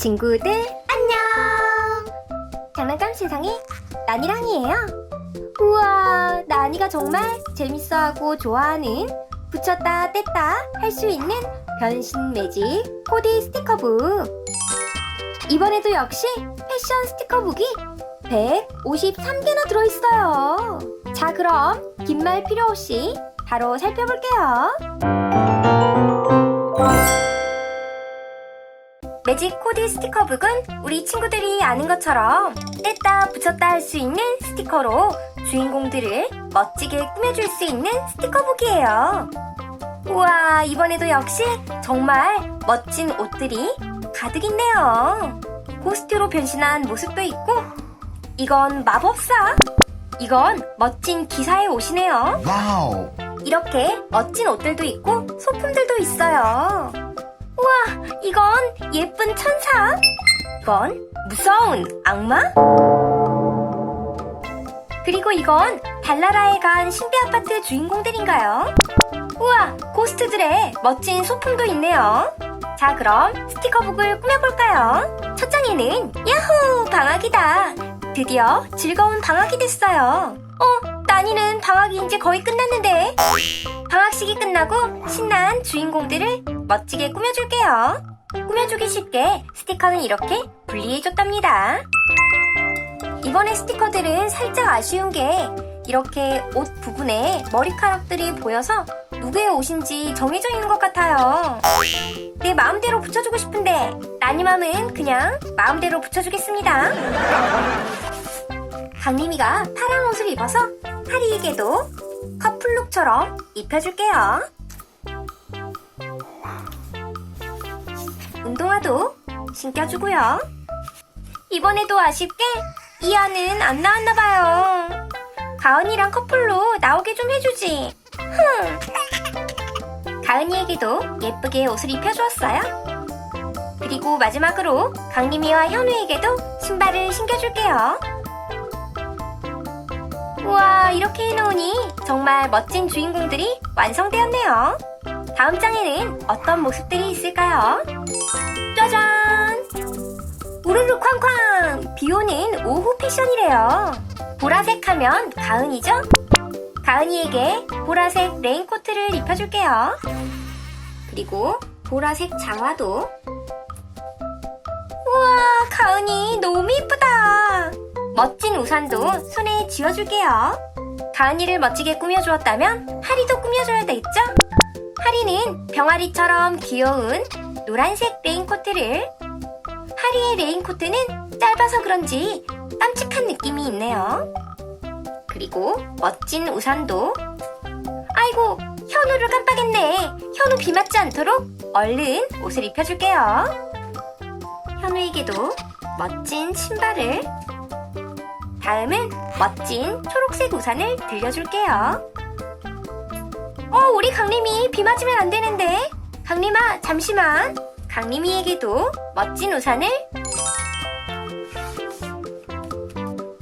친구들 안녕! 장난감 세상의 나니랑이에요. 우와, 나니가 정말 재밌어하고 좋아하는 붙였다 뗐다 할 수 있는 변신 매직 코디 스티커북. 이번에도 역시 패션 스티커북이 153개나 들어있어요. 자, 그럼 긴 말 필요 없이 바로 살펴볼게요. 매직 코디 스티커북은 우리 친구들이 아는 것처럼 뗐다 붙였다 할 수 있는 스티커로 주인공들을 멋지게 꾸며줄 수 있는 스티커북이에요. 우와, 이번에도 역시 정말 멋진 옷들이 가득 있네요. 고스트로 변신한 모습도 있고, 이건 마법사, 이건 멋진 기사의 옷이네요. 와우. 이렇게 멋진 옷들도 있고 소품들도 있어요. 우와, 이건 예쁜 천사. 이건 무서운 악마. 그리고 이건 달나라에 간 신비 아파트 주인공들인가요? 우와, 고스트들의 멋진 소품도 있네요. 자, 그럼 스티커북을 꾸며볼까요? 첫 장에는 야호! 방학이다. 드디어 즐거운 방학이 됐어요. 어, 나니는 방학이 이제 거의 끝났는데. 방학식이 끝나고 신난 주인공들을 멋지게 꾸며줄게요. 꾸며주기 쉽게 스티커는 이렇게 분리해줬답니다. 이번에 스티커들은 살짝 아쉬운 게 이렇게 옷 부분에 머리카락들이 보여서 누구의 옷인지 정해져 있는 것 같아요. 내 마음대로 붙여주고 싶은데 나니맘은 그냥 마음대로 붙여주겠습니다. 강림이가 파란 옷을 입어서 하리에게도 커플룩처럼 입혀줄게요. 운동화도 신겨주고요. 이번에도 아쉽게 이하는 안 나왔나 봐요. 가은이랑 커플로 나오게 좀 해주지. 흥. 가은이에게도 예쁘게 옷을 입혀주었어요. 그리고 마지막으로 강림이와 현우에게도 신발을 신겨줄게요. 우와, 이렇게 해놓으니 정말 멋진 주인공들이 완성되었네요. 다음 장에는 어떤 모습들이 있을까요? 짜잔! 우르르 쾅쾅! 비 오는 오후 패션이래요. 보라색 하면 가은이죠? 가은이에게 보라색 레인코트를 입혀줄게요. 그리고 보라색 장화도. 우와, 가은이 너무 이쁘다! 멋진 우산도 손에 쥐어줄게요. 가은이를 멋지게 꾸며주었다면 하리도 꾸며줘야 되겠죠? 하리는 병아리처럼 귀여운 노란색 레인코트를 하리의 레인코트는 짧아서 그런지 깜찍한 느낌이 있네요. 그리고 멋진 우산도 아이고 현우를 깜빡했네. 현우 비 맞지 않도록 얼른 옷을 입혀줄게요. 현우에게도 멋진 신발을 다음은 멋진 초록색 우산을 들려줄게요. 어, 우리 강림이 비 맞으면 안 되는데. 강림아, 잠시만. 강림이에게도 멋진 우산을.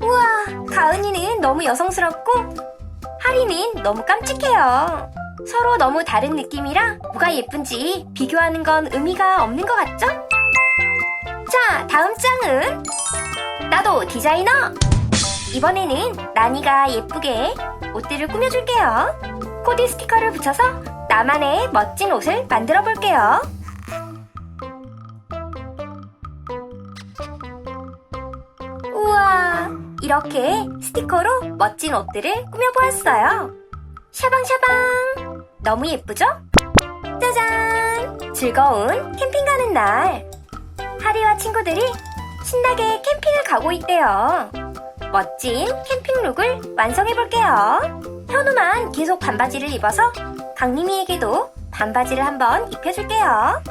우와, 가은이는 너무 여성스럽고, 하리는 너무 깜찍해요. 서로 너무 다른 느낌이라 뭐가 예쁜지 비교하는 건 의미가 없는 것 같죠? 자, 다음 장은 나도 디자이너! 이번에는 나니가 예쁘게 옷들을 꾸며줄게요. 코디 스티커를 붙여서 나만의 멋진 옷을 만들어 볼게요. 우와, 이렇게 스티커로 멋진 옷들을 꾸며보았어요. 샤방샤방! 너무 예쁘죠? 짜잔! 즐거운 캠핑 가는 날. 하리와 친구들이 신나게 캠핑을 가고 있대요. 멋진 캠핑룩을 완성해 볼게요. 현우만 계속 반바지를 입어서 강림이에게도 반바지를 한번 입혀줄게요.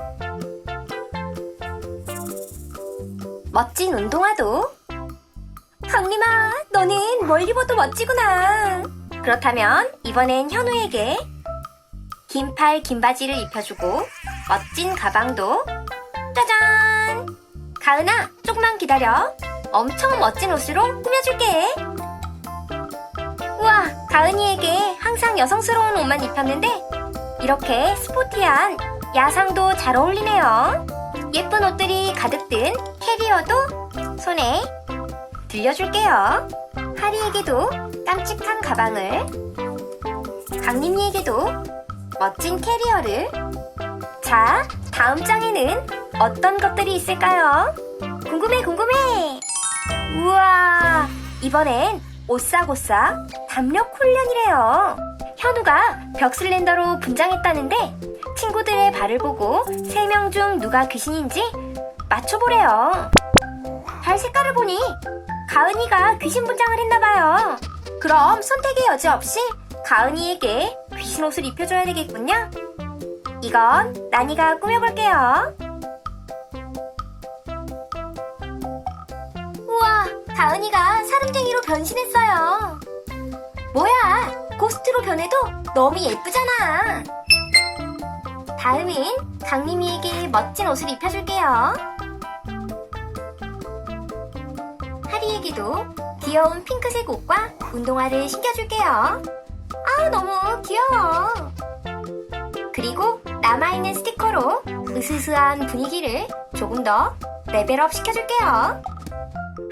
멋진 운동화도. 강림아, 너는 뭘 입어도 멋지구나. 그렇다면 이번엔 현우에게 긴팔 긴 바지를 입혀주고 멋진 가방도 짜잔! 가은아, 조금만 기다려. 엄청 멋진 옷으로 꾸며줄게. 우와, 가은이에게 항상 여성스러운 옷만 입혔는데 이렇게 스포티한 야상도 잘 어울리네요. 예쁜 옷들이 가득 든 캐리어도 손에 들려줄게요. 하리에게도 깜찍한 가방을, 강림이에게도 멋진 캐리어를. 자, 다음 장에는 어떤 것들이 있을까요? 궁금해, 궁금해! 우와, 이번엔 오싹오싹 담력 훈련이래요. 현우가 벽슬렌더로 분장했다는데 친구들의 발을 보고 세 명 중 누가 귀신인지 맞춰보래요. 발 색깔을 보니 가은이가 귀신 분장을 했나봐요. 그럼 선택의 여지 없이 가은이에게 귀신 옷을 입혀줘야 되겠군요. 이건 나니가 꾸며볼게요. 우와, 가은이가 사람쟁이로 변신했어요. 뭐야, 고스트로 변해도 너무 예쁘잖아. 다음은 강림이에게 멋진 옷을 입혀줄게요. 하리에게도 귀여운 핑크색 옷과 운동화를 신겨줄게요. 아, 너무 귀여워. 그리고 남아있는 스티커로 으스스한 분위기를 조금 더 레벨업 시켜줄게요.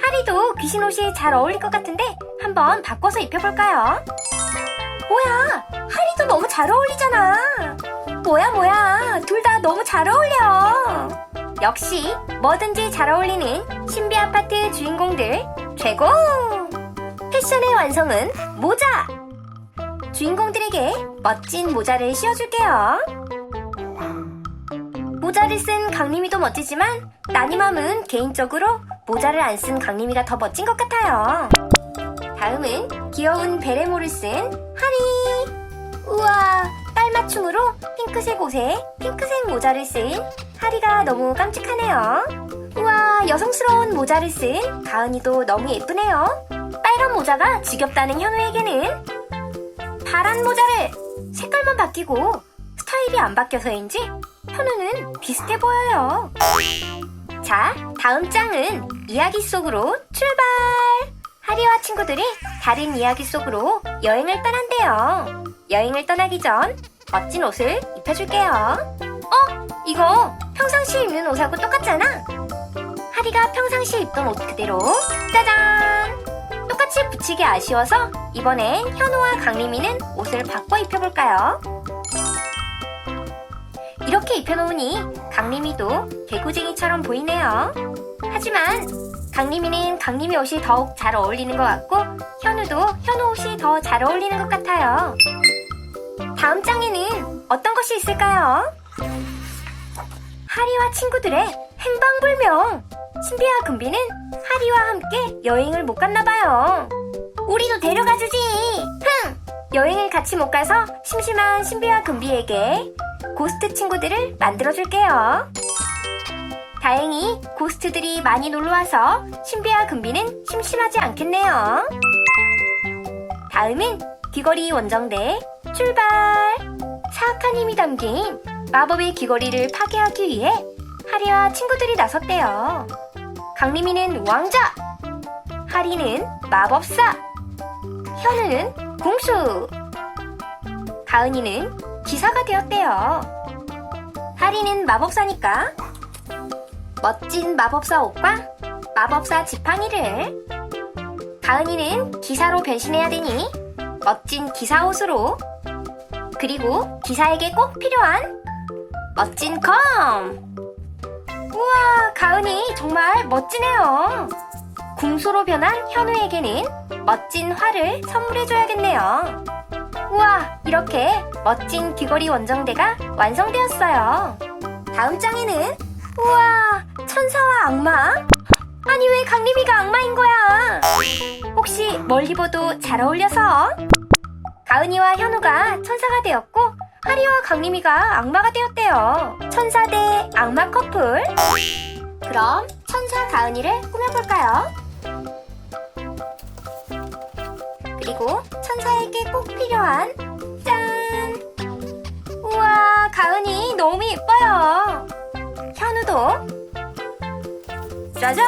하리도 귀신 옷이 잘 어울릴 것 같은데 한번 바꿔서 입혀볼까요? 뭐야, 하리도 너무 잘 어울리잖아. 뭐야, 뭐야, 둘 다 너무 잘 어울려. 역시 뭐든지 잘 어울리는 신비 아파트 주인공들 최고! 패션의 완성은 모자! 주인공들에게 멋진 모자를 씌워줄게요. 모자를 쓴 강림이도 멋지지만 나니맘은 개인적으로 모자를 안 쓴 강림이가 더 멋진 것 같아요. 다음은 귀여운 베레모를 쓴 하리. 우와, 딸 맞춤으로 핑크색 옷에 핑크색 모자를 쓴 하리가 너무 깜찍하네요. 우와, 여성스러운 모자를 쓴 가은이도 너무 예쁘네요. 빨간 모자가 지겹다는 현우에게는 파란 모자를 색깔만 바뀌고 스타일이 안 바뀌어서인지 현우는 비슷해 보여요. 자, 다음 장은 이야기 속으로 출발! 하리와 친구들이 다른 이야기 속으로 여행을 떠난대요. 여행을 떠나기 전 멋진 옷을 입혀줄게요. 어? 이거 평상시에 입는 옷하고 똑같잖아? 하리가 평상시에 입던 옷 그대로 짜잔! 똑같이 붙이기 아쉬워서 이번엔 현우와 강림이는 옷을 바꿔 입혀볼까요? 이렇게 입혀놓으니 강림이도 개구쟁이처럼 보이네요. 하지만 강림이는 강림이 옷이 더욱 잘 어울리는 것 같고 현우도 현우 옷이 더 잘 어울리는 것 같아요. 다음 장에는 어떤 것이 있을까요? 하리와 친구들의 행방불명. 신비와 금비는 하리와 함께 여행을 못 갔나봐요. 우리도 데려가주지. 흥! 여행을 같이 못 가서 심심한 신비와 금비에게 고스트 친구들을 만들어줄게요. 다행히 고스트들이 많이 놀러와서 신비와 금비는 심심하지 않겠네요. 다음은 귀걸이 원정대 출발! 사악한 힘이 담긴 마법의 귀걸이를 파괴하기 위해 하리와 친구들이 나섰대요. 강림이는 왕자! 하리는 마법사! 현우는 궁수! 가은이는 기사가 되었대요. 하리는 마법사니까. 멋진 마법사 옷과 마법사 지팡이를. 가은이는 기사로 변신해야 되니 멋진 기사 옷으로. 그리고 기사에게 꼭 필요한 멋진 검 우와 가은이 정말 멋지네요. 궁수로 변한 현우에게는 멋진 활을 선물해줘야겠네요 우와 이렇게 멋진 귀걸이 원정대가 완성되었어요. 다음 장에는 우와 천사와 악마? 아니 왜 강림이가 악마인 거야? 혹시 멀리 봐도 잘 어울려서? 가은이와 현우가 천사가 되었고 하리와 강림이가 악마가 되었대요. 천사 대 악마 커플. 그럼 천사 가은이를 꾸며볼까요? 그리고 천사에게 꼭 필요한 짠! 우와, 가은이 너무 예뻐요. 현우도 짜잔!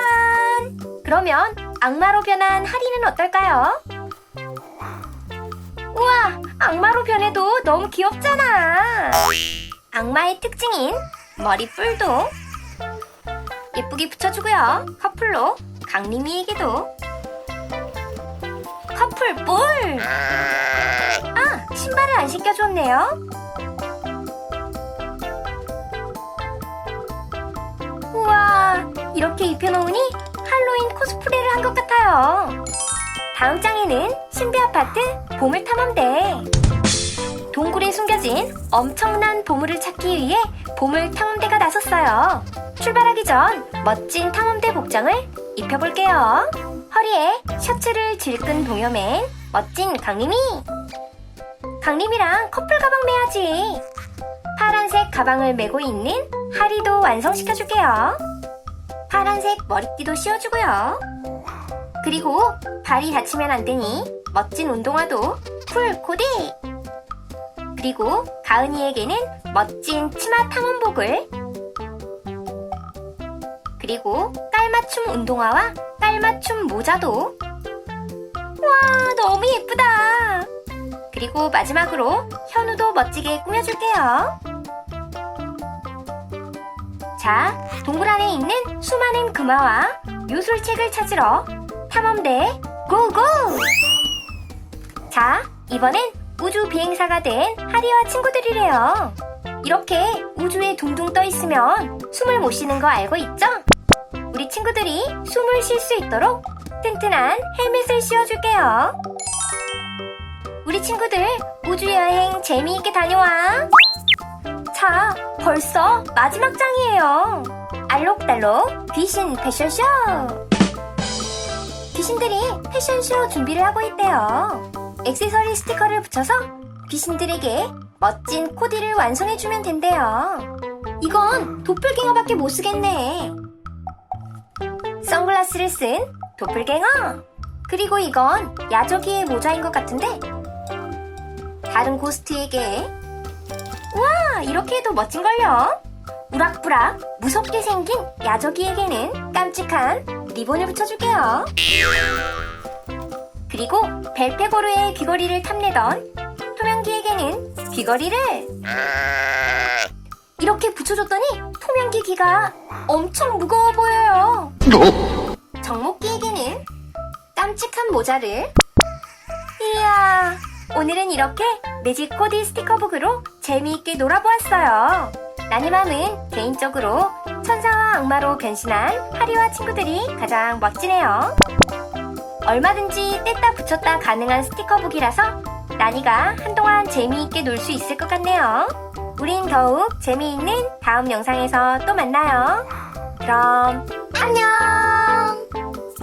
그러면 악마로 변한 하리는 어떨까요? 우와, 악마로 변해도 너무 귀엽잖아. 악마의 특징인 머리뿔도 예쁘게 붙여주고요. 커플로 강림이에게도 커플 볼! 아, 신발을 안 신겨줬네요. 우와, 이렇게 입혀놓으니 할로윈 코스프레를 한 것 같아요. 다음 장에는 신비 아파트 보물 탐험대. 동굴에 숨겨진 엄청난 보물을 찾기 위해 보물 탐험대가 나섰어요. 출발하기 전 멋진 탐험대 복장을 입혀볼게요. 허리에 셔츠를 질끈 동여맨 멋진 강림이. 강림이랑 커플 가방 매야지. 파란색 가방을 메고 있는 하리도 완성시켜줄게요. 파란색 머리띠도 씌워주고요. 그리고 발이 다치면 안 되니 멋진 운동화도 풀 코디. 그리고 가은이에게는 멋진 치마 탐험복을 그리고 깔맞춤 운동화와 깔맞춤 모자도 와 너무 예쁘다 그리고 마지막으로 현우도 멋지게 꾸며줄게요 자 동굴 안에 있는 수많은 금화와 요술책을 찾으러 탐험대 고고 자 이번엔 우주 비행사가 된 하리와 친구들이래요. 이렇게 우주에 둥둥 떠 있으면 숨을 못 쉬는 거 알고 있죠? 우리 친구들이 숨을 쉴 수 있도록 튼튼한 헬멧을 씌워줄게요. 우리 친구들 우주 여행 재미있게 다녀와. 자, 벌써 마지막 장이에요. 알록달록 귀신 패션쇼. 귀신들이 패션쇼 준비를 하고 있대요. 액세서리 스티커를 붙여서 귀신들에게 멋진 코디를 완성해주면 된대요. 이건 도플갱어밖에 못 쓰겠네. 선글라스를 쓴 도플갱어. 그리고 이건 야저기의 모자인 것 같은데. 다른 고스트에게 와 이렇게 해도 멋진걸요. 우락부락 무섭게 생긴 야저기에게는 깜찍한 리본을 붙여줄게요. 그리고 벨페고르의 귀걸이를 탐내던 토명기에게는 귀걸이를 이렇게 붙여줬더니 토명기 귀가 엄청 무거워 보여요. 정목기에게는 깜찍한 모자를 이야 오늘은 이렇게 매직 코디 스티커북으로 재미있게 놀아보았어요. 나니맘은 개인적으로 천사와 악마로 변신한 하리와 친구들이 가장 멋지네요. 얼마든지 뗐다 붙였다 가능한 스티커북이라서 나니가 한동안 재미있게 놀 수 있을 것 같네요. 우린 더욱 재미있는 다음 영상에서 또 만나요. 그럼 안녕!